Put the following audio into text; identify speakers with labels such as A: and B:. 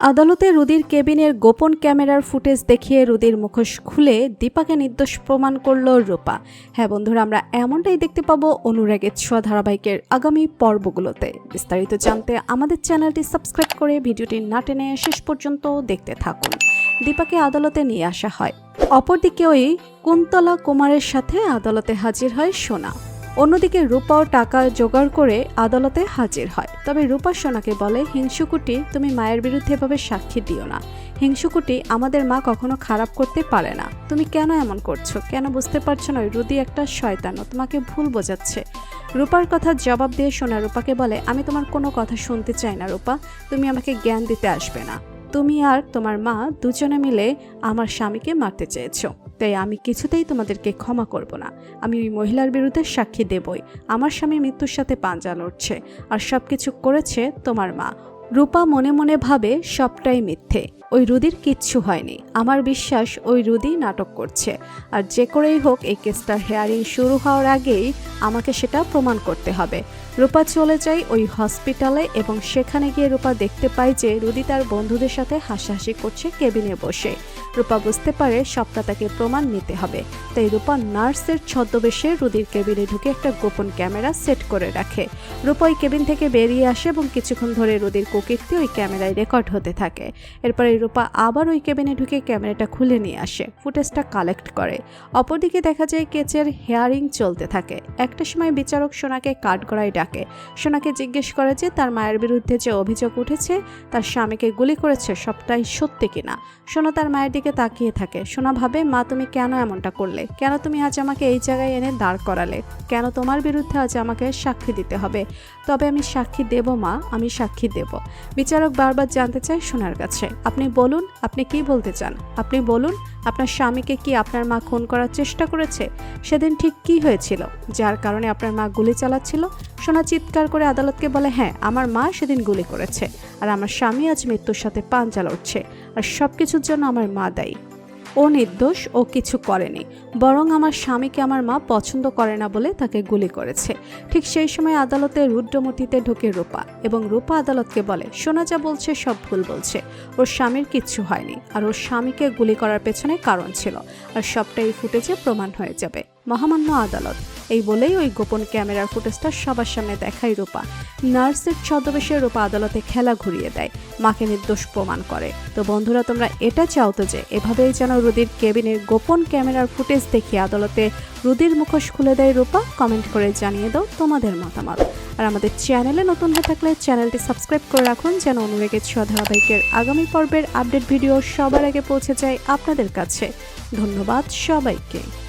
A: আদালতে রুদির কেবিনের গোপন ক্যামেরার ফুটেজ দেখিয়ে রুদির মুখোশ খুলে দীপাকে নির্দোষ প্রমাণ করল রূপা। হ্যাঁ বন্ধুরা, আমরা এমনটাই দেখতে পাবো অনুরাগের ছোঁয়া ধারাবাহিকের আগামী পর্বগুলোতে। বিস্তারিত জানতে আমাদের চ্যানেলটি সাবস্ক্রাইব করে ভিডিওটি না টেনে শেষ পর্যন্ত দেখতে থাকুন। দীপাকে আদালতে নিয়ে আসা হয়। অপরদিকে ওই কুন্তলা কুমারের সাথে আদালতে হাজির হয় সোনা। অন্যদিকে রূপাও টাকা জোগাড় করে আদালতে হাজির হয়। তবে রূপা সোনাকে বলে, হিংসুকুটি, তুমি মায়ের বিরুদ্ধে এভাবে সাক্ষী দিও না। হিংসুকুটি আমাদের মা কখনো খারাপ করতে পারে না। তুমি কেন এমন করছ? কেন বুঝতে পারছ না? রুদি একটা শয়তানো তোমাকে ভুল বোঝাচ্ছে। রূপার কথা জবাব দিয়ে সোনা রূপাকে বলে, আমি তোমার কোনো কথা শুনতে চাই না রূপা। তুমি আমাকে জ্ঞান দিতে আসবে না। তুমি আর তোমার মা দুজনে মিলে আমার স্বামীকে মারতে চেয়েছো। তাই আমি কিছুতেই তোমাদেরকে ক্ষমা করব না। আমি ওই মহিলার বিরুদ্ধে সাক্ষী দেবই। আমার স্বামী মৃত্যুর সাথে পাঞ্জা লড়ছে। আর সব কিছু করেছে তোমার মা। রূপা মনে মনে ভাবে সবটাই মিথ্যে। ওই রুদির কিচ্ছু হয়নি। আমার বিশ্বাস ওই রুদি নাটক করছে। আর যে করেই হোক, এই কেসটার হেয়ারিং শুরু হওয়ার আগেই আমাকে সেটা প্রমাণ করতে হবে। রূপা চলে যায় ওই হসপিটালে এবং সেখানে গিয়ে রূপা দেখতে পায় যে রুদি তার বন্ধুদের সাথে হাসাহাসি করছে কেবিনে বসে। রূপা বুঝতে পারে সবটা তাকে প্রমাণ নিতে হবে। তাই রূপা নার্সের ছদ্মবেশে রুদির কেবিনে ঢুকে একটা গোপন ক্যামেরা সেট করে রাখে। রূপা ওই কেবিন থেকে বেরিয়ে আসে এবং কিছুক্ষণ ধরে রুদির কুকীর্তি ওই ক্যামেরায় রেকর্ড হতে থাকে। এরপরে রূপা আবার ওই কেবিনে ঢুকে ক্যামেরাটা খুলে নিয়ে আসে। ফুটেজটা কালেক্ট করে। অপরদিকে দেখা যায় কেচের হেয়ারিং চলতে থাকে। একটা সময় বিচারক সোনাকে কাঠগড়ায় ডাকে। সোনাকে জিজ্ঞেস করে যে তার মায়ের বিরুদ্ধে যে অভিযোগ উঠেছে, তার স্বামীকে গুলি করেছে, সবটাই সত্যি কিনা? সোনা তার মায়ের দিকে তাকিয়ে থাকে। সোনা ভাবে, মা, তুমি কেন এমনটা করলে? কেন তুমি আজ আমাকে এই জায়গায় এনে দাঁড় করালে? কেন তোমার বিরুদ্ধে আজ আমাকে সাক্ষী দিতে হবে? তবে আমি সাক্ষী দেব, মা, আমি সাক্ষী দেব। বিচারক বারবার জানতে চায় সোনার কাছে। আপনি বলুন, আপনি কি বলতে চান? আপনি বলুন, আপনার স্বামীকে কি আপনার মা খুন করার চেষ্টা করেছে? সেদিন ঠিক কি হয়েছিল? যার কারণে আপনার মা গুলি চালাচ্ছিল? সোনা চিৎকার করে আদালতকে বলে হ্যাঁ আমার মা সেদিন গুলি করেছে। আর আমার স্বামী আজ মৃত্যুর সাথে পাঞ্জা লড়ছে। আর সব কিছুর জন্য আমার মা দায়ী। ও নির্দোষ ও কিছু করেনি, বরং আমার স্বামীকে আমার মা পছন্দ করে না বলে তাকে গুলি করেছে। ঠিক সেই সময় আদালতে রুদ্রমতিতে ঢোকে রূপা এবং রূপা আদালতকে বলে, সোনা যা বলছে সব ভুল বলছে। ওর স্বামীর কিচ্ছু হয়নি আর ওর স্বামীকে গুলি করার পেছনে কারণ ছিল। আর সবটাই ফুটেজে প্রমাণ হয়ে যাবে। মহামান্য আদালত। এই বলেই ওই গোপন ক্যামেরার ফুটেজটা সবার সামনে দেখায় রূপা। নার্সের ছদ্মবেশে রূপা আদালতে খেলা ঘুরিয়ে দেয়। মাকে নির্দোষ প্রমাণ করে। তো বন্ধুরা, তোমরা এটা চাও তো যে, এভাবেই যেন রুদির কেবিনের গোপন ক্যামেরার ফুটেজ দেখিয়ে আদালতে রুদির মুখোশ খুলে দেয় রূপা। কমেন্ট করে জানিয়ে দাও তোমাদের মতামত। আর আমাদের চ্যানেলে নতুন হয়ে থাকলে চ্যানেলটি সাবস্ক্রাইব করে রাখুন, যেন অনুরেগের ছোঁয়া ধারাবাহিকের আগামী পর্বের আপডেট ভিডিও সবার আগে পৌঁছে যায় আপনাদের কাছে। ধন্যবাদ সবাইকে।